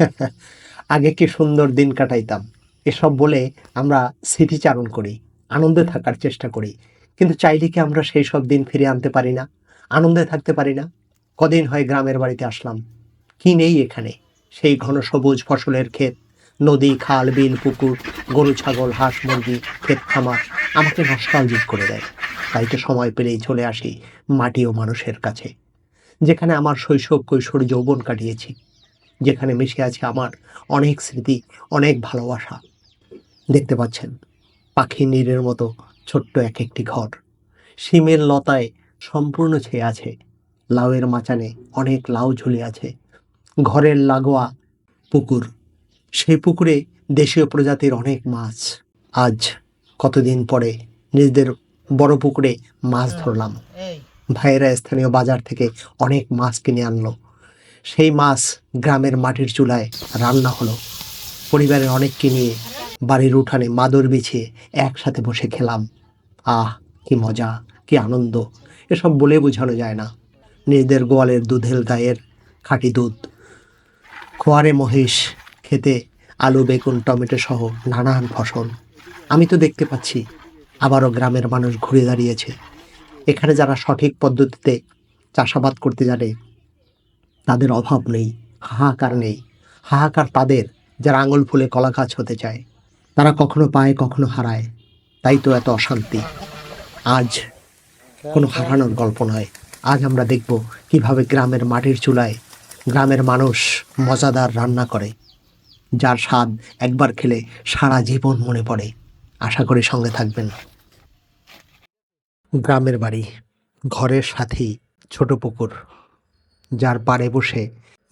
আগে কি সুন্দর দিন কাটাইতাম? এসব বলে আমরা স্মৃতিচারণ করি, আনন্দে থাকার চেষ্টা করি। কিন্তু চাইলে কি আমরা সেই সব দিন ফিরে আনতে পারি না? আনন্দে থাকতে পারি না? কদিন হয় গ্রামের বাড়িতে আসলাম। কি নেই এখানে? সেই ঘন সবুজ ফসলের ক্ষেত, নদী, খাল, বিল, পুকুর, গরু, ছাগল, হাঁস, মুরগি, ক্ষেত খামার আমাকে নস্টালজিক করে দেয়। তাই তো সময় পেলেই চলে আসি মাটি ও মানুষের কাছে, যেখানে আমার শৈশব কৈশোর যৌবন কাটিয়েছি। যেখানে মিশে আছে আমার অনেক স্মৃতি অনেক ভালোবাসা। দেখতে পাচ্ছেন পাখি নীরের মতো ছোট্ট এক একটি ঘর। শিমের লতায় সম্পূর্ণ ছেয়ে আছে। লাউয়ের মাচানে অনেক লাউ ঝুলে আছে। ঘরের লাগোয়া পুকুর সেই পুকুরে দেশীয় প্রজাতির অনেক মাছ। আজ কতদিন পরে নিজেদের বড় পুকুরে মাছ ধরলাম। ভাইয়েরা স্থানীয় বাজার থেকে অনেক মাছ কিনে আনলো। সেই মাছ গ্রামের মাটির চুলায় রান্না হলো। পরিবারের অনেককে নিয়ে বাড়ির উঠানে মাদুর বিছিয়ে একসাথে বসে খেলাম। আহ, কি মজা, কি আনন্দ। এসব বলে বোঝানো যায় না। নিজেদের গোয়ালের দুধের গায়ের খাঁটি দুধ। খোয়ারে মহিষ, খেতে আলু, বেগুন, টমেটো সহ নানান ফসল। আমি তো দেখতে পাচ্ছি আবারও গ্রামের মানুষ ঘুরে দাঁড়িয়েছে। এখানে যারা সঠিক পদ্ধতিতে চাষাবাদ করতে জানে তাদের অভাব নেই, হাহাকার নেই। হাহাকার তাদের, যারা আঙুল ফুলে কলা গাছ হতে চায়। তারা কখনো পায়, কখনো হারায়। তাই তো এত অশান্তি। আজ কোনো হারানোর গল্প নয়। আজ আমরা দেখব কীভাবে গ্রামের মাটির চুলায় গ্রামের মানুষ মজাদার রান্না করে, যার স্বাদ একবার খেলে সারা জীবন মনে পড়ে। আশা করি সঙ্গে থাকবেন। গ্রামের বাড়ি, ঘরের সাথেই ছোট পুকুর। যার পাড়ে বসে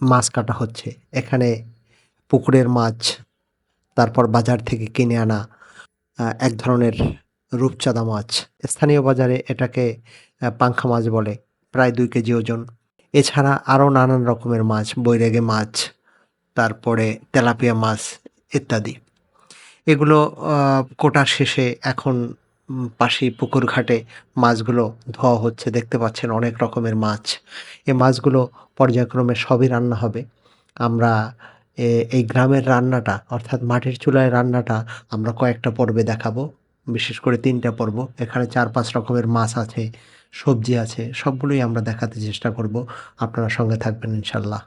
মাছ কাটা হচ্ছে। এখানে পুকুরের মাছ, তারপর বাজার থেকে কিনে আনা এক ধরনের রূপচাঁদা মাছ। স্থানীয় বাজারে এটাকে পাংখা মাছ বলে, প্রায় দুই কেজি ওজন। এছাড়া আরও নানান রকমের মাছ, বৈরাগে মাছ, তারপরে তেলাপিয়া মাছ ইত্যাদি। এগুলো কোটার শেষে এখন পাশেই পুকুর ঘাটে মাছগুলো ধোয়া হচ্ছে, দেখতে পাচ্ছেন অনেক রকমের মাছ। এই মাছগুলো পর্যায়ক্রমে সবই রান্না হবে। আমরা এই গ্রামের রান্নাটা, অর্থাৎ মাটির চুলায় রান্নাটা আমরা কয়েকটা পর্বে দেখাবো, বিশেষ করে তিনটা পর্ব। এখানে চার পাঁচ রকমের মাছ আছে, সবজি আছে, সবগুলোই আমরা দেখাতে চেষ্টা করব। আপনারা সঙ্গে থাকবেন ইনশাল্লাহ।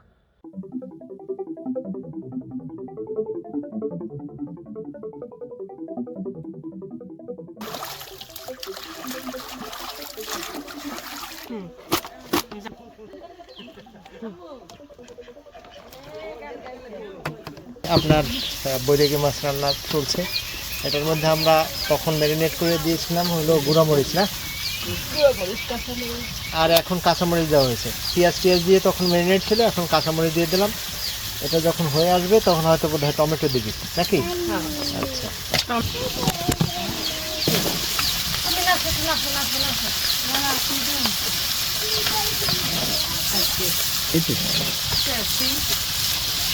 আপনার বৈরাগী মাছ রান্না চলছে। এটার মধ্যে আমরা তখন ম্যারিনেট করে দিয়েছিলাম হলো গুঁড়ামরিচ না? আর এখন কাঁচামরিচ দেওয়া হয়েছে। পেঁয়াজ টিয়াজ দিয়ে তখন ম্যারিনেট ছিল এখন কাঁচামরিচ দিয়ে দিলাম। এটা যখন হয়ে আসবে তখন হয়তো বোধ হয় টমেটো দিবি নাকি? আচ্ছা। এই তো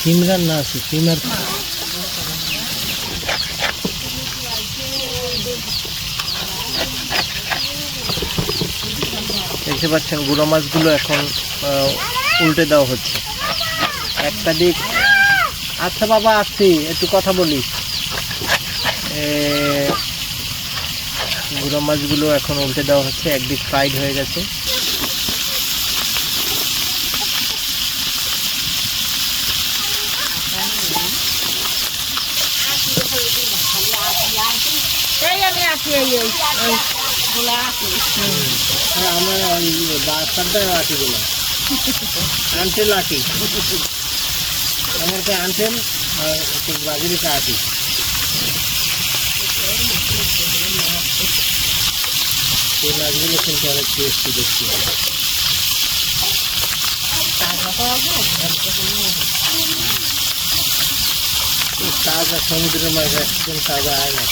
সিম রান্না আছে সিম আর দেখতে পাচ্ছেন গুঁড়ো মাছগুলো এখন উল্টে দেওয়া হচ্ছে। একটা দিক। আচ্ছা বাবা আসছি একটু কথা বলি। গুঁড়ো মাছগুলো এখন উল্টে দেওয়া হচ্ছে একদিক ফ্রাইড হয়ে গেছে। আমার বাচ্চাটা লাঠি। আমার কে আনতেন বাজারে আটি এই মাছগুলো কিন্তু অনেক টেস্টি দেখছি তাজা সমুদ্রের মাছ একদম তাজা হয় না।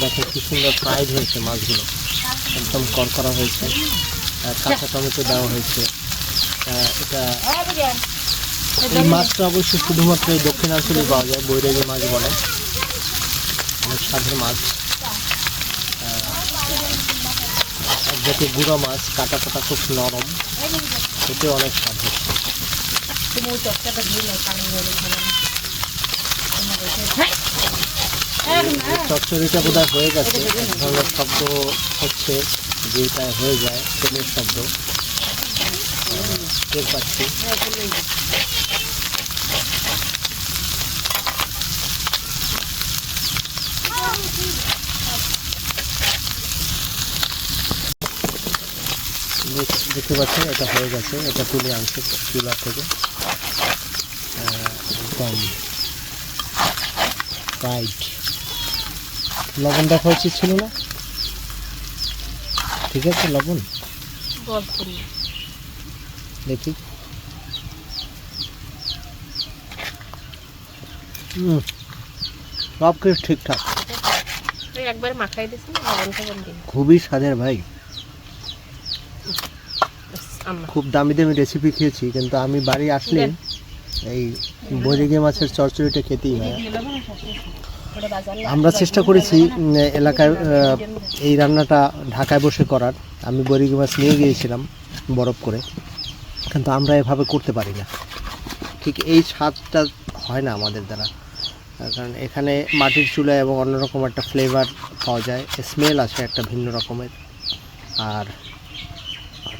দেখো কি সুন্দর ফ্রাইড হয়েছে মাছগুলো। একদম করকরা হয়েছে। কাঁচা টমেটো দেওয়া হয়েছে। এটা এই মাছটা অবশ্য শুধুমাত্র এই দক্ষিণাঞ্চলে পাওয়া যায় বৈরাগী মাছ বলে। অনেক স্বাদের মাছ। এক গুঁড়ো মাছ কাটা কাটা খুব নরম। এতে অনেক তুমি ওই চটকাটা দিয়ে চচ্চড়িটা বোধ হয়ে গেছে। ধরনের শব্দ হচ্ছে, যেটা হয়ে যায়, তেলের শব্দ। টের পাচ্ছি। দেখতে পাচ্ছেন, এটা হয়ে গেছে। এটা তুলে আনছে চুলা থেকে। একদম লবণ দেখা উচিত ছিল না। ঠিক আছে লবণ? দেখি। হুম সব কিছু ঠিকঠাক। একবার মাখাই দিছি লবণ টবণ দিই খুবই স্বাদের ভাই। খুব দামি দামি রেসিপি খেয়েছি কিন্তু আমি বাড়ি আসলে এই বৈরিগে মাছের চচ্চড়িটা খেতেই হয়। আমরা চেষ্টা করেছি উম, এলাকায় এই রান্নাটা ঢাকায় বসে করার। আমি বৈরিগি মাছ নিয়ে গিয়েছিলাম বরফ করে। কিন্তু আমরা এভাবে করতে পারি না। ঠিক এই স্বাদটা হয় না আমাদের দ্বারা। কারণ এখানে মাটির চুলা এবং অন্যরকম একটা ফ্লেভার পাওয়া যায় স্মেল আসে একটা ভিন্ন রকমের। আর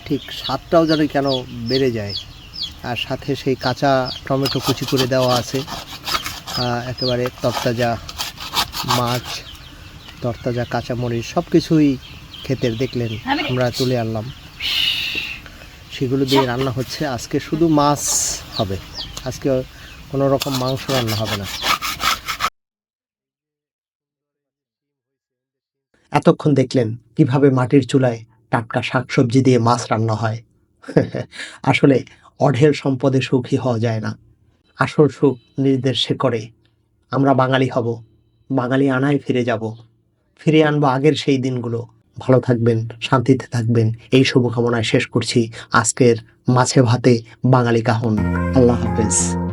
ঠিক স্বাদটাও যেন কেন বেড়ে যায়। আর সাথে সেই কাঁচা টমেটো কুচি করে দেওয়া আছে। একেবারে তরতাজা মাছ তরতাজা কাঁচামরিচ সব কিছুই ক্ষেতের দেখলেন আমরা তুলে আনলাম। সেগুলো দিয়ে রান্না হচ্ছে। আজকে শুধু মাছ হবে। আজকে কোনো রকম মাংস রান্না হবে না। এতক্ষণ দেখলেন কীভাবে মাটির চুলায় টাটকা শাকসবজি দিয়ে মাছ রান্না হয়। আসলে অঢেল সম্পদে সুখী হওয়া যায় না। আসল সুখ নিজেদের করে আমরা বাঙালি হব। বাঙালি আনায় ফিরে যাব। ফিরে আনব আগের সেই দিনগুলো। ভালো থাকবেন, শান্তিতে থাকবেন। এই শুভকামনায় শেষ করছি আজকের মাছে ভাতে বাঙালি কাহন। আল্লাহ হাফেজ।